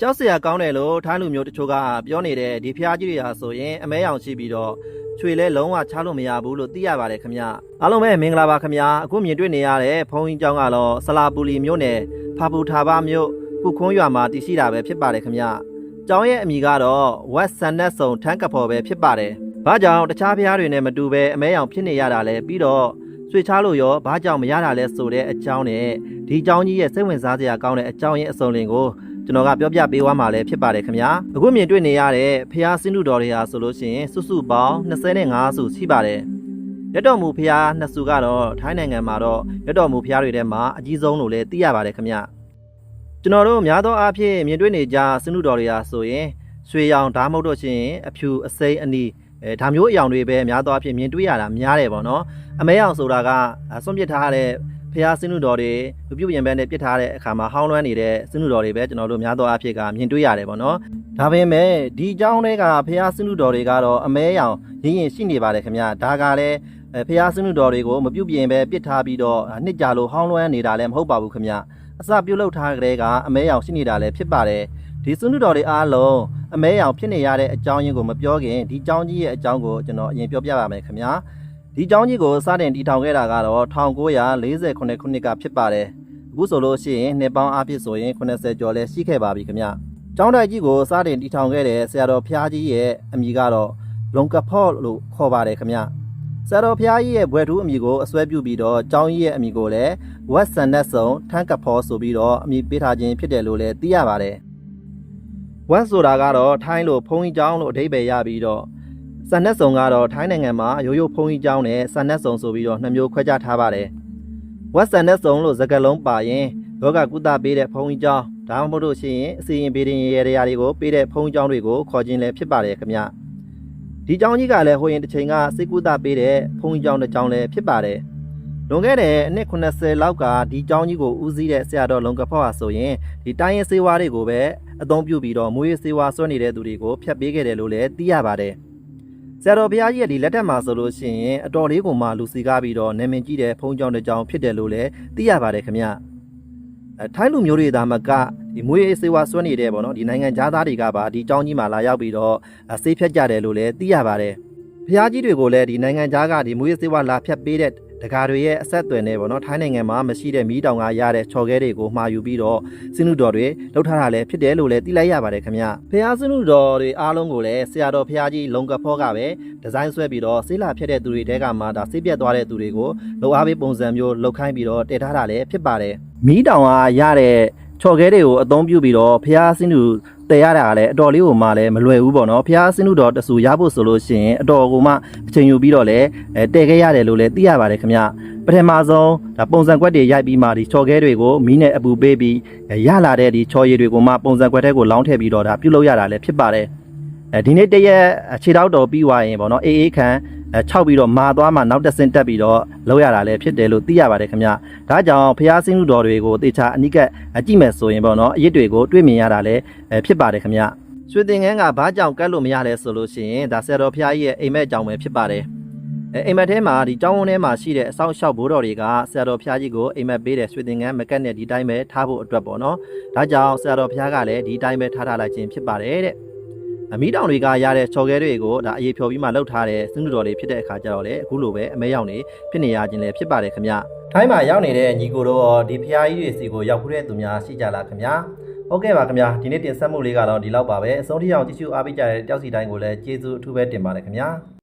ကြောက်စရာကောင်းတယ်လို့ထိုင်းလူမျိုးတချို့ကပြောနေတဲ့ဒီဖျားကြီးတွေဟာဆိုရင်အမဲရောင်ရှိပြီးတော့ချွေလဲလုံးဝချလို့မရဘူးလို့သိရပါတယ်ခင်ဗျအားလုံးပဲမင်္ဂလာပါခင်ဗျအခုမြင်တွေ့နေရတဲ့ဘုန်းကြီးကျောင်းကတော့ဆလာပူလီမြို့နယ်ဖာပူထာဘာမြို့ကုခွန်းရွာမှာတည်ရှိတာပဲဖြစ်ပါတယ်ခင်ဗျကျောင်းရဲ့အမည်ကတော့ West Sunnet ဆုံထန်းကဖော်ပဲဖြစ်ပါတယ်ဘာကြောင့်တခြားဖျားတွေနဲ့မတူပဲအမဲရောင်ဖြစ်နေရတာလဲပြီးတော့ဆွေချလို့ရောဘာကြောင့်မရတာလဲဆိုတဲ့အကြောင်းနဲ့ဒီအကြောင်းကြီးရဲ့စိတ်ဝင်စားစရာကောင်းတဲ့အကြောင်းရဲ့အစုံလင်ကို ကျွန်တော်ကပြောပြပေးသွားမှာလည်းဖြစ်ပါတယ်ခင်ဗျာအခုမြင်တွေ့နေရတဲ့ဖျားစင်းတုတော်တွေဟာဆိုလို့ရှိရင်စုစုပေါင်း25စုရှိပါတယ်ရတော်မူဖျားနှစ်စုကတော့ထိုင်းနိုင်ငံမှာတော့ရတော်မူဖျားတွေထဲမှာအကြီးဆုံးလို့လည်းသိရပါတယ်ခင်ဗျကျွန်တော်တို့များသောအားဖြင့်မြင်တွေ့နေကြစင်းတုတော်တွေဟာဆိုရင်ရွှေရောင်ဓာတ်မဟုတ်တော့ရှင်အဖြူအစိမ်းအနီအဲဒါမျိုးအယောင်တွေပဲများသောအားဖြင့်မြင်တွေ့ရတာများတယ်ပေါ့နော်အမဲအောင်ဆိုတာကဆွန့်ပစ်ထားတဲ့ ဖះစင်းနုတော်တွေလူပြုတ်ရင်ဘဲနဲ့ပြစ်ထားတဲ့အခါမှာဟောင်းလွှမ်းနေတဲ့စင်းနုတော်တွေပဲကျွန်တော်တို့များသောအားဖြင့်ကမြင်တွေ့ရတယ်ပေါ့နော်ဒါပေမဲ့ဒီအကြောင်းတွေကဖះစင်းနုတော်တွေကတော့အမဲရောင်ရင်းရင်ရှိနေပါတယ်ခင်ဗျာဒါကလည်းဖះစင်းနုတော်တွေကိုမပြုတ်ပြင်ပဲပြစ်ထားပြီးတော့နှစ်ကြလို့ဟောင်းလွှမ်းနေတာလည်းမဟုတ်ပါဘူးခင်ဗျာအစပြုတ်လောက်ထားကြတဲ့ကအမဲရောင်ရှိနေတာလည်းဖြစ်ပါတယ်ဒီစင်းနုတော်တွေအားလုံးအမဲရောင်ဖြစ်နေရတဲ့အကြောင်းရင်းကိုမပြောခင်ဒီအကြောင်းကြီးရဲ့အကြောင်းကိုကျွန်တော်အရင်ပြောပြပါမယ်ခင်ဗျာ ဒီကျောင်းကြီးကိုစတင်တည်ထောင်ခဲ့တာကတော့1948ခုနှစ်ကဖြစ်ပါတယ်။အခုဆိုလို့ရှိရင်နှစ်ပေါင်းအပြည့်ဆိုရင်80ကျော်လဲရှိခဲ့ပါပြီခင်ဗျ။ကျောင်းတိုက်ကြီးကိုစတင်တည်ထောင်ခဲ့တဲ့ဆရာတော်ဖျားကြီးရဲ့အမည်ကတော့လုံကဖော့လို့ခေါ်ပါတယ်ခင်ဗျ။ဆရာတော်ဖျားကြီးရဲ့ဘွယ်ထူးအမည်ကိုအစွဲပြုပြီးတော့ကျောင်းကြီးရဲ့အမည်ကိုလည်းဝက်ဆန်နက်ဆုံထန်းကဖော့ဆိုပြီးတော့အမည်ပေးထားခြင်းဖြစ်တယ်လို့လည်းသိရပါတယ်။ဝက်ဆိုတာကတော့ထိုင်းလို့ဖုံးကြီးကျောင်းလို့အဓိပ္ပာယ်ရပြီးတော့ ဆန်နက်ဆုံကတော့ထိုင်းနိုင်ငံမှာရိုးရိုးဖုံးကြီးကျောင်းနဲ့ဆန်နက်ဆုံဆိုပြီးတော့နှစ်မျိုးခွဲခြားထားပါတယ်။ဝက်ဆန်နက်ဆုံလို့စကားလုံးပါရင်ယောဂကုသပေးတဲ့ဖုံးကြီးကျောင်းဒါမှမဟုတ်လို့ရှိရင်အစီရင်ပေးတဲ့ရေရာတွေကိုပေးတဲ့ဖုံးကြီးကျောင်းတွေကိုခေါ်ခြင်းလည်းဖြစ်ပါတယ်ခင်ဗျ။ဒီကျောင်းကြီးကလည်းဟိုရင်တစ်ချိန်ကစိတ်ကုသပေးတဲ့ဖုံးကြီးကျောင်းတစ်ကျောင်းလည်းဖြစ်ပါတယ်။လွန်ခဲ့တဲ့အနှစ်80လောက်ကဒီကျောင်းကြီးကိုဦးစီးတဲ့ဆရာတော်လုံကဖော့ဟာဆိုရင်ဒီတိုင်းရေးစေဝါတွေကိုပဲအသုံးပြုပြီးတော့မွေးစေဝါဆွနေတဲ့သူတွေကိုဖျက်ပေးခဲ့တယ်လို့လည်းသိရပါတယ်။ ဆရာတော်ဘုရားကြီးရဲ့ဒီလက်ထက်မှာဆိုလို့ရှိရင်အတော်လေးကိုမှလူစီကားပြီးတော့နာမည်ကြီးတဲ့ဖုံးကြောင်းတစ်ကြောင်းဖြစ်တယ်လို့လည်းသိရပါတယ်ခင်ဗျအဲထိုင်းလူမျိုးတွေဒါမှကဒီမွေးအေးစေဝါဆွဲနေတဲ့ပေါ့နော်ဒီနိုင်ငံသားတွေကပါဒီကျောင်းကြီးမှာလာရောက်ပြီးတော့အဆေးဖြတ်ကြတယ်လို့လည်းသိရပါတယ်ဘုရားကြီးတွေကိုလည်းဒီနိုင်ငံသားကဒီမွေးအေးစေဝါလာဖြတ်ပေးတဲ့ တကားတွေရဲ့အဆက်အသွယ်နဲ့ပေါ့နော်ထိုင်းနိုင်ငံမှာမရှိတဲ့မီးတောင်ကရတဲ့ချော်ခဲတွေကိုမှာယူပြီးတော့စင်းနုတော်တွေလောက်ထားတာလည်းဖြစ်တယ်လို့လည်းသိလိုက်ရပါတယ်ခင်ဗျဖះစင်းနုတော်တွေအားလုံးကိုလည်းဆရာတော်ဖះကြီးလုံကဖောကပဲဒီဇိုင်းဆွဲပြီးတော့ဆေးလာဖြတ်တဲ့သူတွေတဲကမှဒါဆေးပြတ်သွားတဲ့သူတွေကိုလုံအားပေးပုံစံမျိုးလှုပ်ခိုင်းပြီးတော့တည်ထားတာလည်းဖြစ်ပါတယ်မီးတောင်ကရတဲ့ချော်ခဲတွေကိုအသုံးပြုပြီးတော့ဖះစင်းနု တည်ရတာကလည်းအတော်လေးကိုမှလည်းမလွယ်ဘူးပေါ့နော်ဖះစင်းနုတော်တဆူရဖို့ဆိုလို့ရှိရင်အတော်ကိုမှအချိန်ယူပြီးတော့လည်းအဲတည်ခဲ့ရတယ်လို့လည်းသိရပါတယ်ခင်ဗျပထမဆုံးဒါပုံစံကွက်တွေရိုက်ပြီးမှဒီချော်ခဲတွေကိုမီးနဲ့အပူပေးပြီးအဲရလာတဲ့ဒီချော်ရည်တွေကိုမှပုံစံကွက်ထဲကိုလောင်းထည့်ပြီးတော့ဒါပြုတ်လို့ရတာလည်းဖြစ်ပါတယ်အဲဒီနေ့တရက်ခြေထောက်တော်ပြီးသွားရင်ပေါ့နော်အေးအေးခံ အဲခြောက်ပြီးတော့မာသွားမှနောက်တစ်ဆင့်တက်ပြီးတော့လောက်ရတာလည်းဖြစ်တယ်လို့သိရပါတယ်ခင်ဗျဒါကြောင့်ဖျားစင်းလူတော်တွေကိုတေချာအနိကအကြည့်မဲ့ဆိုရင်ပေါ့နော်အရစ်တွေကိုတွေ့မြင်ရတာလည်းအဲဖြစ်ပါတယ်ခင်ဗျရွှေသင်္ကန်းကဘာကြောင့်ကတ်လို့မရလဲဆိုလို့ရှိရင်ဒါဆရာတော်ဖျားကြီးရဲ့အိမ်မက်အကြောင်းပဲဖြစ်ပါတယ်အဲအိမ်မက်ထဲမှာဒီကျောင်းဝန်းထဲမှာရှိတဲ့အဆောင်ရှောက်ဘိုးတော်တွေကဆရာတော်ဖျားကြီးကိုအိမ်မက်ပေးတဲ့ရွှေသင်္ကန်းမကတ်နဲ့ဒီတိုင်းပဲထားဖို့အတွက်ပေါ့နော်။ဒါကြောင့်ဆရာတော်ဖျားကလည်းဒီတိုင်းပဲထားထားလိုက်ခြင်းဖြစ်ပါတယ်တဲ့ အမီးတောင်တွေကရတဲ့ချော်ခဲတွေကိုဒါအေးဖြော်ပြီးမှလှုပ်ထားတဲ့စင်းလူတော်တွေဖြစ်တဲ့အခါကျတော့လေအခုလိုပဲအမဲရောက်နေဖြစ်နေရခြင်းလည်းဖြစ်ပါတယ်ခင်ဗျ။ထိုင်းမှာရောက်နေတဲ့ညီကိုတို့ရောဒီဖျားကြီးတွေစီကိုရောက်ခုတဲ့သူများရှိကြလားခင်ဗျာ။ဟုတ်ကဲ့ပါခင်ဗျာဒီနေ့တင်ဆက်မှုလေးကတော့ဒီလောက်ပါပဲအဆုံးထိအောင်ကြည့်ရှုအားပေးကြတဲ့တယောက်စီတိုင်းကိုလည်းကျေးဇူးအထူးပဲတင်ပါတယ်ခင်ဗျာ။